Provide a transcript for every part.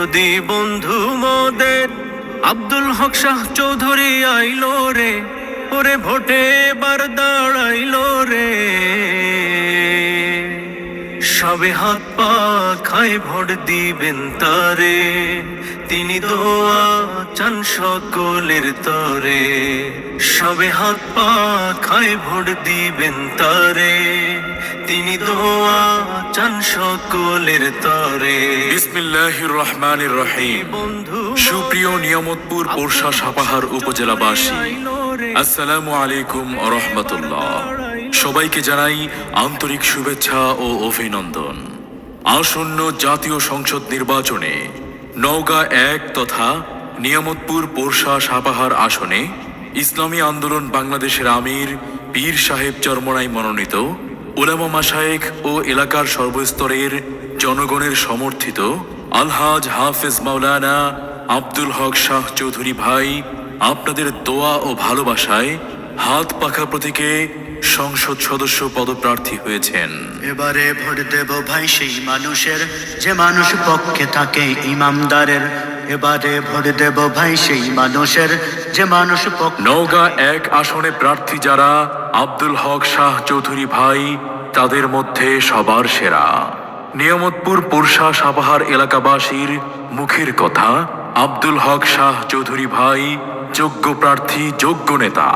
দরদি বন্ধু মোদের। আব্দুল হক শাহ চৌধুরী আইলো রে ওরে ভোটে বার দাঁড়াইলো রে। সবে হাত পা খায় ভোট দিবেন তারে। তিনি দোয়া চান সকলের তরে। সবে হাত পা খায় ভোট দিবেন তারে। তিনি দোয়া চান সকলের তরে। বিসমিল্লাহির রহমানির রহিম। বন্ধু সুপ্রিয় নিয়ামতপুর পোরশা সাপাহার উপজেলাবাসী আসসালামু আলাইকুম রহমতুল্লাহ। সবাইকে জানাই আন্তরিক শুভেচ্ছা ও অভিনন্দন। আসন্ন জাতীয় সংসদ নির্বাচনে নওগাঁ এক তথা নিয়ামতপুর পোরশা সাপাহার আসনে ইসলামী আন্দোলন বাংলাদেশের আমির পীর সাহেব চরমনাই মনোনীত, উলামা মাশায়েখ ও এলাকার সর্বস্তরের জনগণের সমর্থিত আলহাজ হাফেজ মাওলানা আব্দুল হক শাহ চৌধুরী ভাই, আপনাদের দোয়া ও ভালোবাসায় হাত পাখা প্রতীকে সংসদ সদস্য পদপ্রার্থী হয়েছেন। এবারে ভোট দেব ভাই সেই মানুষের যে মানুষ পক্ষে থাকে ইমামদারের। এবারে ভোট দেব ভাই সেই মানুষের যে মানুষ নওগাঁ এক আসনে প্রার্থী যারা আব্দুল হক শাহ চৌধুরী ভাই তাদের মধ্যে সবার সেরা। নিয়ামতপুর পুরশা সাপাহার এলাকাবাসীর মুখের কথা আব্দুল হক শাহ চৌধুরী ভাই যোগ্য প্রার্থী যোগ্য নেতা।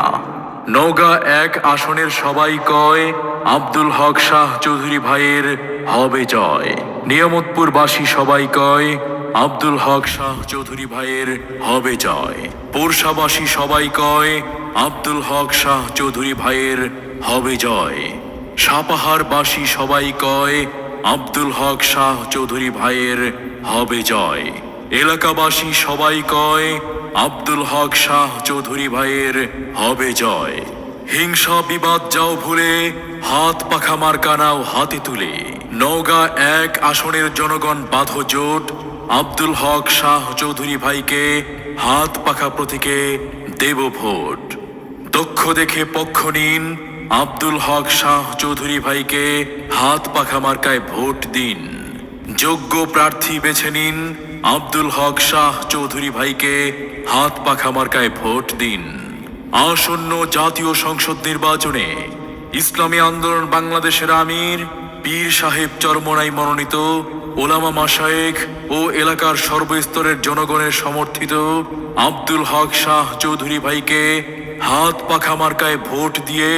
নওগাঁ এক আসনের সবাই কয়, আব্দুল হক শাহ চৌধুরী ভাইয়ের হবে জয়। নিয়ামতপুরবাসী সবাই কয়, আব্দুল হক শাহ চৌধুরী ভাইয়ের হবে জয়। পোরশাবাসী সবাই কয়, আব্দুল হক শাহ চৌধুরী ভাইয়ের হবে জয়। সাপাহারবাসী সবাই কয়, আব্দুল হক শাহ চৌধুরী ভাইয়ের হবে জয়। এলাকাবাসী সবাই কয় আব্দুল হক শাহ চৌধুরী ভাইয়ের হবে জয়। হিংসা বিবাদ যাও ভুলে, হাত পাখা মার্কা নাও হাতে তুলে। নওগাঁ এক আসনের জনগণ বাঁধো জোট, আব্দুল হক শাহ চৌধুরী ভাইকে হাত পাখা প্রতীকে দেব ভোট। দক্ষ দেখে পক্ষ নিন, আব্দুল হক শাহ চৌধুরী ভাইকে হাত পাখা মার্কায় ভোট দিন। যোগ্য প্রার্থী বেছে নিন আব্দুল হক শাহ চৌধুরী ভাইকে হাত পাখা মার্কায় ভোট দিন। আসন্ন জাতীয় সংসদ নির্বাচনে ইসলামী আন্দোলন বাংলাদেশের আমির পীর সাহেব চরমনাই মনোনীত ওলামা মাশায়েখ ও এলাকার সর্বস্তরের জনগণের সমর্থিত আব্দুল হক শাহ চৌধুরী ভাইকে হাত পাখা মার্কায় ভোট দিয়ে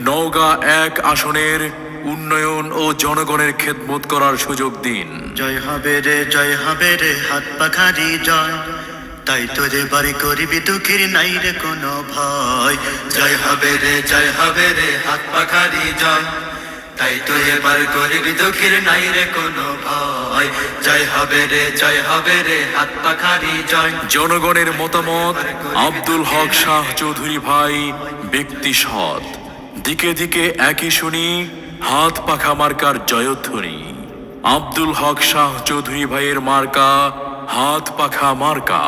নওগাঁ এক আসনের উন্নয়ন ও জনগণের খেদমত করার সুযোগ দিন। জয় হবে রে জয় হবে রে হাত পাখারি জয়। তাই তোরে বাড়ি করিবি দুঃখের নাই রে কোনো ভয়। জয় হবে রে জয় হবে রে হাত পাখারি জয়। তাই তো এবার করিবি দুঃখের নাই রে কোনো ভয়। জয় হবে রে জয় হবে রে হাত পাখারি জয়। জনগণের মতামত আব্দুল হক শাহ চৌধুরী ভাই ব্যক্তি সৎ। দিকে দিকে একই শুনি হাত পাখা মার্কার জয়ধ্বনি। আব্দুল হক শাহ চৌধুরী ভাইয়ের মার্কা, হাত পাখা মার্কা।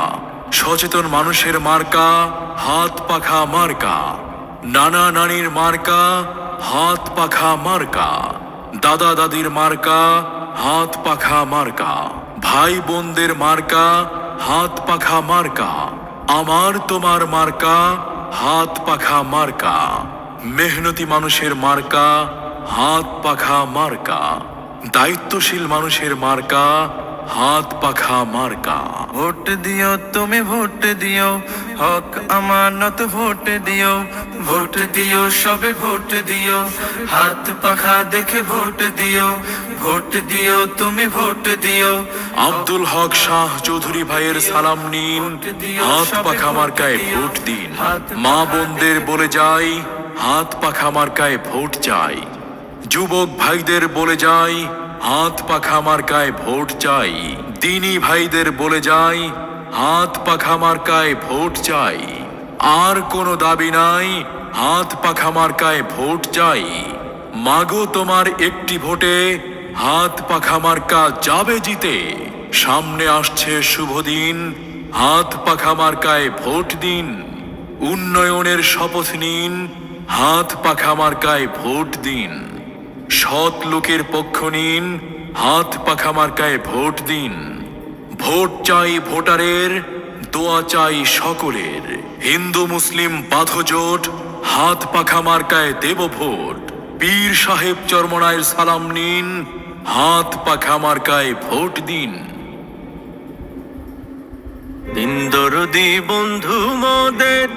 সচেতন মানুষের মার্কা, হাত পাখা মার্কা। নানা নানির মার্কা, হাত পাখা মার্কা। দাদা দাদির মার্কা, হাত পাখা মার্কা। ভাই বোনদের মার্কা, হাত পাখা মার্কা। আমার তোমার মার্কা, হাত পাখা মার্কা। মেহনতি মানুষের মার্কা হাত পাখা মার্কা দায়িত্বশীল মানুষের মার্কা হাত পাখা মার্কা। ভোট দিও তুমি ভোট দিও হক আমানত ভোট দিও ভোট দিও সবে ভোট দিও হাত পাখা দেখে ভোট দিও ভোট দিও তুমি ভোট দিও। আব্দুল হক শাহ চৌধুরী ভাইয়ের সালাম নিন হাত পাখা মার্কায় ভোট দিন। মা বোনদের বলে যাই হাত পাখা মার্কায় ভোট চাই। যুবক ভাইদের বলে যাই, হাত পাখা মার্কায় ভোট চাই। দিনী ভাইদের বলে যাই, হাত পাখা মার্কায় ভোট চাই। আর কোনো দাবি নাই, হাত পাখা মার্কায় ভোট চাই। মাগো তোমার একটি ভোটে, হাত পাখা মার্কা যাবে জিতে। সামনে আসছে শুভ দিন, হাত পাখা মার্কায় ভোট দিন। উন্নয়নের শপথ নিন, হাত পাখা মার্কায় ভোট দিন। সৎ লোকের পক্ষ নিন, হাত পাখা মার্কায় ভোট দিন। ভোট চাই ভোটারের, দোয়া চাই সকলের। হিন্দু মুসলিম বাধজোট, হাত পাখা মার্কায় দেব ভোট। পীর সাহেব চরমনায়ের সালাম নিন, হাত পাখা মার্কায় ভোট দিন। দিন দরদি বন্ধু মোদের